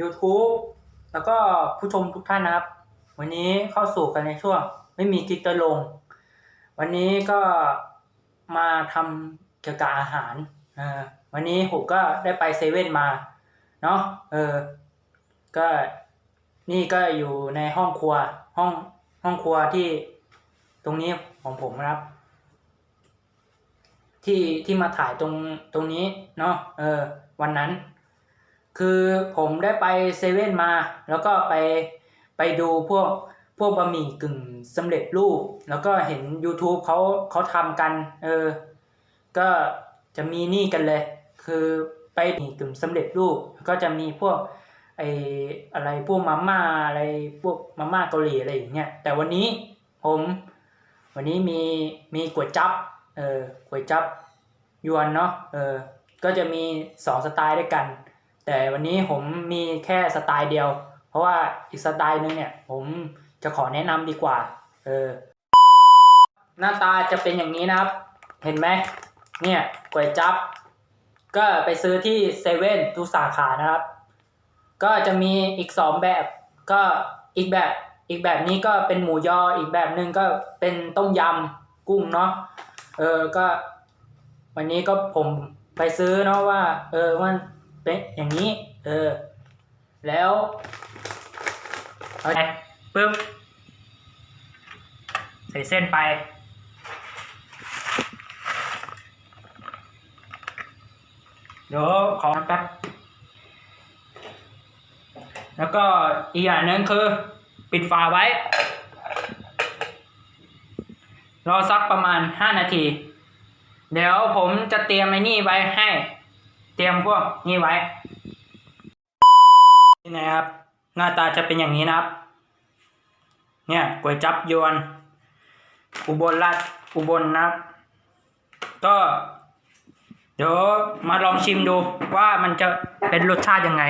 YouTube แล้วก็ผู้ชมทุกท่านนะครับ วันนี้เข้าสู่กันในช่วง ไม่มีคลิจะลง วันนี้ก็มาทำเกี่ยวกับอาหารวันนี้ผมก็ได้ไปเซเว่นมาเนาะเออก็นี่ก็อยู่ในห้องครัวห้องห้องครัวที่ตรงนี้ของผมนะครับ ที่ที่มาถ่ายตรงตรงนี้เนาะเออ วันนั้น คือผมได้ไปเซเว่นมา แล้วก็ไปไปดูพวกพวกบะหมี่กึ่งสำเร็จรูป แล้วก็เห็น YouTube เขาเขาทำกัน เออ ก็จะมีนี่กันเลย คือไปหมี่กึ่งสำเร็จรูป ก็จะมีพวกไออะไรพวกมาม่าอะไรพวกมาม่าเกาหลีอะไรอย่างเงี้ย แต่วันนี้ผม วันนี้มีมีก๋วยจับ เออก๋วยจับยวนเนาะ เออ ก็จะมีสองสไตล์ด้วยกัน แต่วันนี้ผมมีแค่สไตล์เดียว เพราะว่าอีกสไตล์หนึ่งเนี่ย ผมจะขอแนะนำดีกว่า เออ หน้าตาจะเป็นอย่างนี้นะครับ เห็นไหม เนี่ยก๋วยจับ ก็ไปซื้อที่เซเว่นทุกสาขานะครับ ก็จะมีอีกสองแบบ ก็อีกแบบอีกแบบนี้ก็เป็นหมูยอ อีกแบบหนึ่งก็เป็นต้มยำกุ้งเนาะ เออ ก็ วันนี้ก็ผมไปซื้อเนาะว่า เออมัน เป็นอย่างนี้ เออ แล้วเอาไปปึ๊บ ใส่เส้นไป เดี๋ยวขอแป๊บ แล้วก็อีกอย่างหนึ่งคือ ปิดฝาไว้ รอสักประมาณห้านาที เดี๋ยวผมจะเตรียมไอ้นี่ไว้ให้ เตรียมพวกนี่ไว้นี่นะครับ หน้าตาจะเป็นอย่างนี้นะครับ เนี่ยก๋วยจับยวน อุบลราชอุบลนะครับ ก็เดี๋ยวมาลองชิมดูว่ามันจะเป็นรสชาติยังไง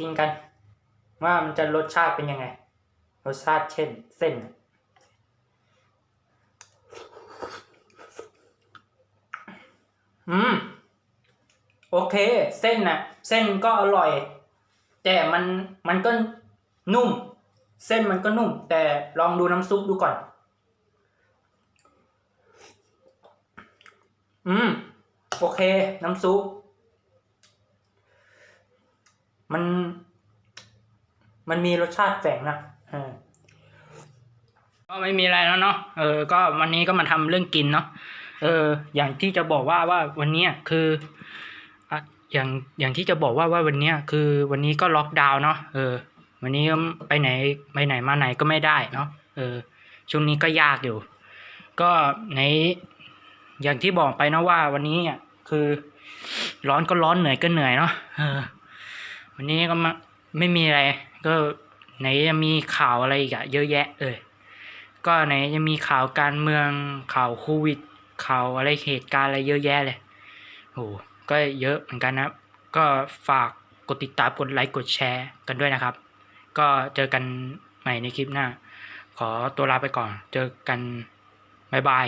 กินกัน ว่ามันจะรสชาติเป็นยังไง รสชาติเช่น เส้น อืม โอเค เส้นน่ะเส้นก็อร่อย แต่มันมันก็นุ่ม เส้นมันก็นุ่ม แต่ลองดูน้ำซุปดูก่อน อืม โอเค น้ำซุป มัน มันมีรสชาติแฝงนะก็ไม่มีอะไรแล้วเนาะ เออ ก็วันนี้ก็มาทำเรื่องกินเนาะ เออ อย่างที่จะบอกว่าว่าวันนี้คือ อย่างอย่างที่จะบอกว่าว่าวันนี้คือวันนี้ก็ล็อกดาวน์เนาะเออ วันนี้ไปไหนไปไหนมาไหนก็ไม่ได้เนาะเออช่วงนี้ก็ยากอยู่ ก็ในอย่างที่บอกไปนะว่าวันนี้อะคือร้อนก็ร้อนเหนื่อยก็เหนื่อยเนาะเออ วันนี้ก็มาไม่มีอะไร ก็ไหนจะมีข่าวอะไรอีกอะเยอะแยะเลยก็ไหนจะมีข่าวการเมืองข่าวโควิดข่าวอะไรเหตุการณ์อะไรเยอะแยะเลยโอ้ ก็เยอะเหมือนกันนะครับ ก็ฝากกดติดตามกดไลค์กดแชร์กันด้วยนะครับ ก็เจอกันใหม่ในคลิปหน้า ขอตัวลาไปก่อน เจอกัน บ๊ายบาย